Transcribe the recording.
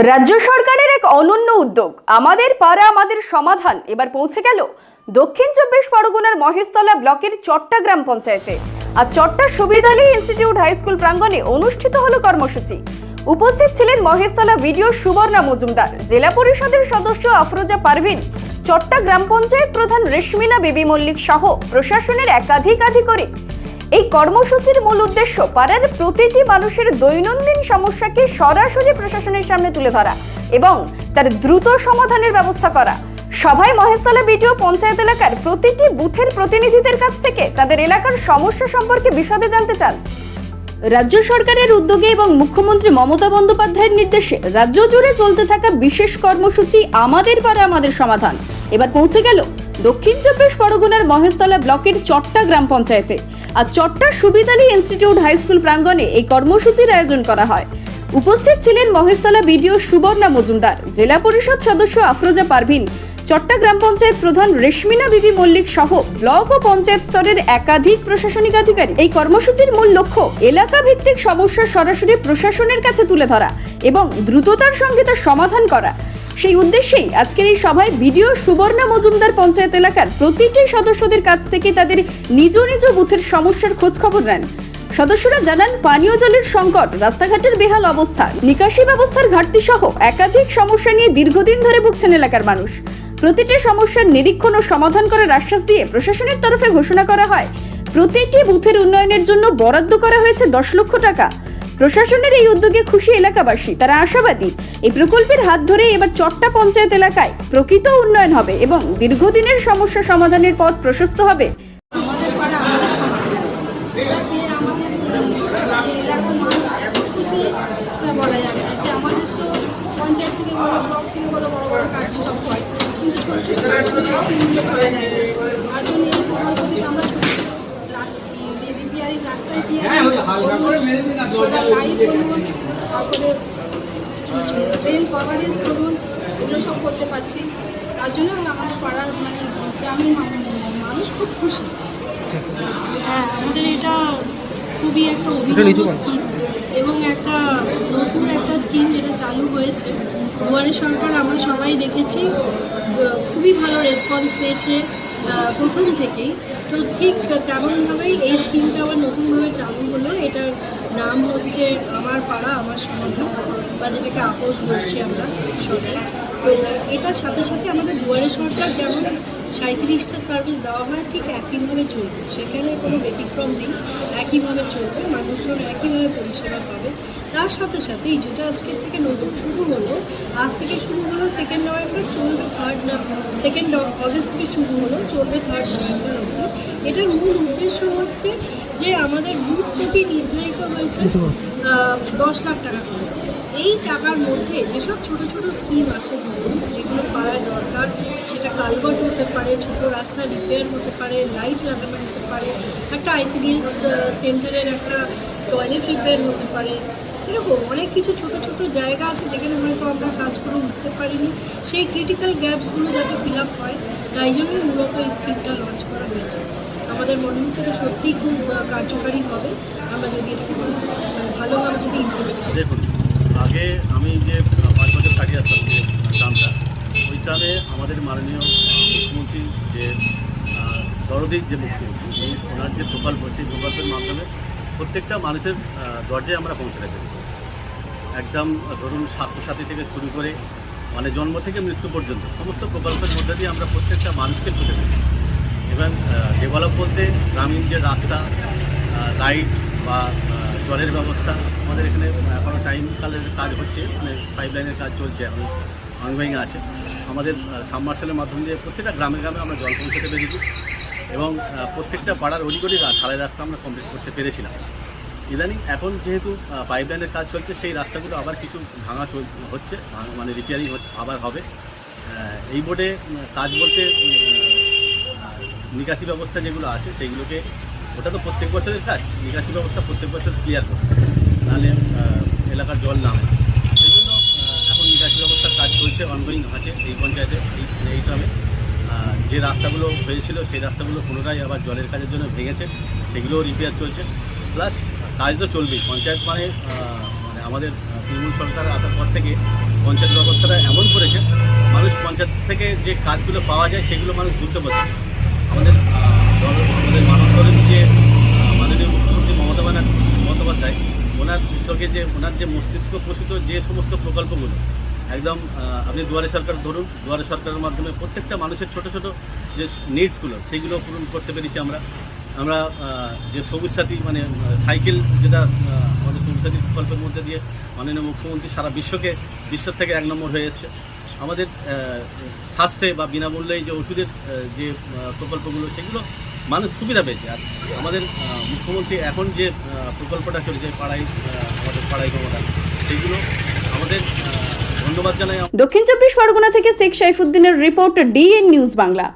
রাজ্য সরকারের এক অনন্য উদ্যোগ। আমাদের পাড়া, আমাদের সমাধান। এবার পৌঁছে গেল দক্ষিণ চব্বিশ পরগনার মহেশতলা ব্লকের চট্টা গ্রাম পঞ্চায়েতে। আর চট্টা সুবিধা আলী ইনস্টিটিউট হাই স্কুল প্রাঙ্গণে অনুষ্ঠিত হলো কর্মসূচি। উপস্থিত ছিলেন মহেশতলা ভিডিও সুবর্ণা মজুমদার, জেলা পরিষদের সদস্য আফরোজা পারভিন, চট্টা গ্রাম পঞ্চায়েত প্রধান রেশমিনা বেবি মল্লিক সহ প্রশাসনের একাধিক আধিকারিক। এই কর্মসূচির মূল উদ্দেশ্য পাড়ার প্রতিটি মানুষের দৈনন্দিন সমস্যাকে সরাসরি প্রশাসনের সামনে তুলে ধরা এবং তার দ্রুত সমাধানের ব্যবস্থা করা। সভায় মহেশতলা বিডিও পঞ্চায়েত এলাকার প্রতিটি বুথের প্রতিনিধিদের কাছ থেকে তাদের এলাকার সমস্যা সম্পর্কে বিশদে জানতে চান। রাজ্য সরকারের উদ্যোগে এবং মুখ্যমন্ত্রী মমতা বন্দ্যোপাধ্যায়ের নির্দেশে রাজ্য জুড়ে চলতে থাকা বিশেষ কর্মসূচি আমাদের পাড়া, আমাদের সমাধান। এবার পৌঁছে গেল দক্ষিণ চব্বিশ পরগনার মহেশতলা ব্লকের চট্টা গ্রাম পঞ্চায়েতে। আর Chatta Subidali institute high school প্রাঙ্গণে এই কর্মসূচির আয়োজন করা হয়। উপস্থিত ছিলেন মহেশতলা বিডিও সুবর্ণা মজুমদার, জেলা পরিষদ সদস্য আফরোজা পারভিন, চট্টা গ্রাম পঞ্চায়েত প্রধান রেশমিনা বিবি মল্লিক সহ ব্লক ও পঞ্চায়েত স্তরের একাধিক প্রশাসনিক আধিকারিক। এই কর্মসূচির মূল লক্ষ্য এলাকা ভিত্তিক সমস্যা সরাসরি প্রশাসনের কাছে তুলে ধরা এবং দ্রুততার সঙ্গে তার সমাধান করা। সেই উদ্দেশ্যেই আজকের এই সভায় ভিডিও সুবর্ণা মজুমদার পঞ্চায়েত এলাকার প্রতিটি সদস্যদের কাছ থেকে তাদের নিজ নিজ বুথের সমস্যার খোঁজ খবর নেন। সদস্যরা জানান, পানীয় জলের সংকট, রাস্তাঘাটের বেহাল অবস্থা, নিকাশি ব্যবস্থার ঘাটতি সহ একাধিক সমস্যা নিয়ে দীর্ঘদিন ধরে ভুগছেন এলাকার মানুষ। প্রতিটি সমস্যার নিরীক্ষণ ও সমাধান করার আশ্বাস দিয়ে প্রশাসনের তরফে ঘোষণা করা হয়। প্রতিটি বুথের উন্নয়নের জন্য বরাদ্দ করা হয়েছে দশ লক্ষ টাকা। প্রশাসনের এই উদ্যোগে খুশি এলাকাবাসী, তারা আশাবাদী। এই প্রকল্পের হাত ধরে এবার চট্টা পঞ্চায়েত এলাকায় প্রকৃত উন্নয়ন হবে এবং দীর্ঘদিনের সমস্যা সমাধানের পথ প্রশস্ত হবে। বলা যাবে না যে আমাদের দিয়ে সোলার লাইট বলুন তারপরে ট্রেন কভারেজ বলুন এগুলো সব করতে পারছি। তার জন্য আমাদের পাড়ার মানে গ্রামের মানুষ- খুব খুশি। হ্যাঁ আমাদের এটা খুবই একটা অভিনব স্কিম এবং একটা নতুন একটা স্কিম যেটা চালু হয়েছে। দুয়ারে সরকার আমরা সবাই দেখেছি খুবই ভালো রেসপন্স পেয়েছে প্রথম থেকেই। তো ঠিক তেমনভাবেই এই স্কিমটা আবার নতুনভাবে চালু হলো এটার নাম হচ্ছে আমার পাড়া, আমার সমাধান, বা যেটাকে আপোষ বলছি আমরা সবাই। তো এটার সাথে সাথে আমাদের দুয়ারে সরকার যেমন সাঁত্রিশটা সার্ভিস দেওয়া হয়, ঠিক একইভাবে চলবে। সেখানে কোনো ব্যতিক্রম নেই, একইভাবে চলবে, মানুষজন একইভাবে পরিষেবা পাবে। তার সাথে সাথে এই যেটা আজকের থেকে নতুন শুরু হলো, আজ থেকে শুরু হলো সেকেন্ড নভেম্বর চলবে থার্ড সেকেন্ড অগস্ট থেকে শুরু হলো, চলবে থার্ড নভেম্বর এটার মূল উদ্দেশ্য হচ্ছে যে আমাদের বুথ প্রতি নির্ধারিত হয়েছে দশ লাখ টাকা করে। এই টাকার মধ্যে যেসব ছোট ছোট স্কিম আছে ধরুন যেগুলো পাওয়ার দরকার সেটা কালভার্ট হতে পারে ছোট রাস্তা রিপেয়ার হতে পারে লাইট লাগানো হতে পারে একটা আইসিডিএস সেন্টারের একটা টয়লেট রিপেয়ার হতে পারে। এরকম অনেক কিছু ছোট ছোট জায়গা আছে যেখানে হয়তো আমরা কাজ করে উঠতে পারিনি। সেই ক্রিটিক্যাল গ্যাপসগুলো যাতে ফিল আপ হয় তাই জন্যই মূলত এই স্কিমটা লঞ্চ করা হয়েছে। আমাদের মনে হচ্ছে এটা সত্যিই খুব কার্যকারী হবে। আমরা যদি এটাকে ভালোভাবে যদি দেখুন আগে আমি যে পাঁচ বছর কাটিয়ে আসতাম যে ওই গ্রামে আমাদের মাননীয় মুখ্যমন্ত্রী যে আহ, দরদিক যে মুখ্যমন্ত্রী ওনার যে প্রকল্প সেই প্রকল্পের মাধ্যমে প্রত্যেকটা মানুষের দরজায় আমরা পৌঁছে রেখেছি একদম ধরুন স্বাস্থ্যসাথী থেকে শুরু করে মানে জন্ম থেকে মৃত্যু পর্যন্ত সমস্ত প্রকল্পের মধ্যে দিয়ে আমরা প্রত্যেকটা মানুষকে ছুটে পেয়েছি। এবং ডেভেলপ বলতে গ্রামীণ যে রাস্তা লাইট বা জলের ব্যবস্থা, আমাদের এখানে এখনও টাইম কালের কাজ হচ্ছে মানে পাইপ লাইনের কাজ চলছে, এখন অনগোয়িং আছে। আমাদের সাবমার্শালের মাধ্যমে দিয়ে প্রত্যেকটা গ্রামে গ্রামে আমরা জল পৌঁছাতে পেরেছি এবং প্রত্যেকটা পাড়ার অলিগলি ঢালাই রাস্তা আমরা কমপ্লিট করতে পেরেছিলাম। ইদানিং এখন যেহেতু পাইপ লাইনের কাজ চলছে, সেই রাস্তাগুলো আবার কিছু ভাঙা চল, হচ্ছে মানে রিপেয়ারিং আবার হবে। এই বোর্ডে কাজ বলতে নিকাশি ব্যবস্থা যেগুলো আছে সেইগুলোকে ওটা তো প্রত্যেক বছরের কাজ, নিকাশি ব্যবস্থা প্রত্যেক বছর ক্লিয়ার করতে। নাহলে এলাকার জল নামে সেই জন্য এখন নিকাশি ব্যবস্থার কাজ চলছে অনগোয়িং আছে এই পঞ্চায়েতে, এই এই গ্রামে যে রাস্তাগুলো হয়েছিল, সেই রাস্তাগুলো পুনরায় আবার জলের কাজের জন্য ভেঙেছে, সেগুলোও রিপেয়ার চলছে প্লাস কাজ তো চলবেই পঞ্চায়েত মানে মানে আমাদের তৃণমূল সরকার আসার পর থেকে পঞ্চায়েত ব্যবস্থাটা এমন করেছে, মানুষ পঞ্চায়েত থেকে যে কাজগুলো পাওয়া যায়, সেগুলো মানুষ বুঝতে পারছে না। আমাদের আমাদের মানব যে মাননীয় মুখ্যমন্ত্রী মমতা ব্যানার্জি বন্দ্যোপাধ্যায়, ওনার উদ্যোগে যে, ওনার যে মস্তিষ্ক প্রসূত যে সমস্ত প্রকল্পগুলো, একদম আপনি দুয়ারে সরকার ধরুন, দুয়ারে সরকারের মাধ্যমে প্রত্যেকটা মানুষের ছোট ছোট যে নিডসগুলো সেইগুলো পূরণ করতে পেরেছি আমরা। আমরা যে সবুজ সাথী মানে সাইকেল যেটা আমাদের সবুজ সাথী প্রকল্পের মধ্যে দিয়ে মাননীয় মুখ্যমন্ত্রী সারা বিশ্বকে, বিশ্বের থেকে এক নম্বর হয়ে এসছে। আমাদের স্বাস্থ্যে বা বিনামূল্যে যে ওষুধের যে প্রকল্পগুলো, সেগুলো মানুষ সুবিধা পেয়েছে। আর আমাদের মুখ্যমন্ত্রী এখন যে প্রকল্পটা চলছে, পাড়াই আমাদের পাড়াই ক্ষমতা সেগুলো আমাদের ধন্যবাদ জানাই। দক্ষিণ চব্বিশ পরগনা থেকে শেখ সাইফুদ্দিনের রিপোর্ট ডিএন নিউজ বাংলা।